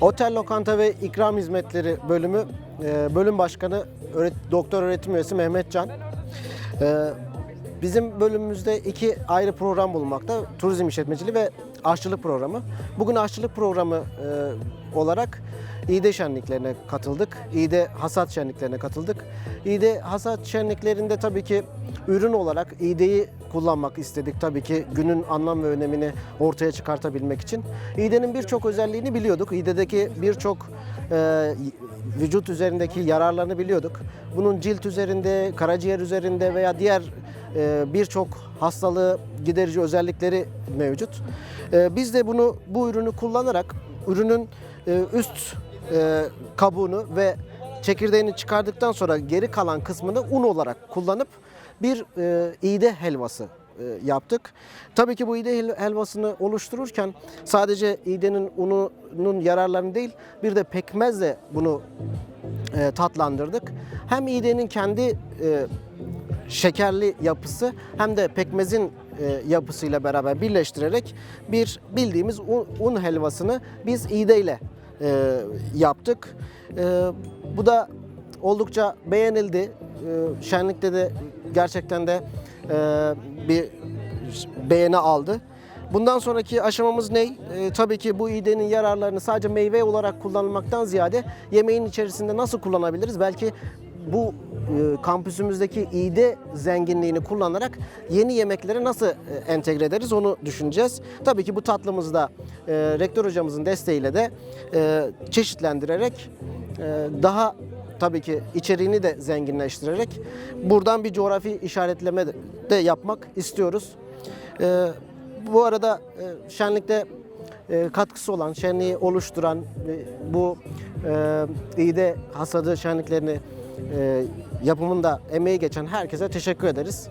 Otel, lokanta ve ikram hizmetleri bölümü e, bölüm başkanı doktor öğretim üyesi Mehmet Can. Bizim bölümümüzde iki ayrı program bulunmakta. Turizm işletmeciliği ve aşçılık programı. Bugün aşçılık programı e, olarak İğde şenliklerine katıldık. İğde hasat şenliklerine katıldık. İğde hasat şenliklerinde tabii ki ürün olarak İğde'yi kullanmak istedik tabii ki günün anlam ve önemini ortaya çıkartabilmek için. İğde'nin birçok özelliğini biliyorduk. İğde'deki birçok e, vücut üzerindeki yararlarını biliyorduk. Bunun cilt üzerinde, karaciğer üzerinde veya diğer birçok hastalığı giderici özellikleri mevcut. E, biz de bunu bu ürünü kullanarak ürünün e, üst e, kabuğunu ve çekirdeğini çıkardıktan sonra geri kalan kısmını un olarak kullanıp bir e, iğde helvası yaptık. Tabii ki bu iğde hel- helvasını oluştururken sadece iğdenin ununun yararlarını değil bir de pekmezle bunu tatlandırdık. Hem iğdenin kendi şekerli yapısı hem de pekmezin e, yapısıyla beraber birleştirerek bir bildiğimiz un, un helvasını biz iğdeyle e, yaptık. E, bu da oldukça beğenildi. E, şenlikte de gerçekten de e, bir beğeni aldı. Bundan sonraki aşamamız ne? E, tabii ki bu iğdenin yararlarını sadece meyve olarak kullanılmaktan ziyade yemeğin içerisinde nasıl kullanabiliriz? Belki bu e, kampüsümüzdeki iğde zenginliğini kullanarak yeni yemeklere nasıl e, entegre ederiz onu düşüneceğiz. Tabii ki bu tatlımızı da e, rektör hocamızın desteğiyle de çeşitlendirerek daha tabii ki içeriğini de zenginleştirerek buradan bir coğrafi işaretleme de- yapmak istiyoruz. Bu arada şenlikte katkısı olan, şenliği oluşturan, bu e, İğde hasadı şenliklerini e, yapımında emeği geçen herkese teşekkür ederiz.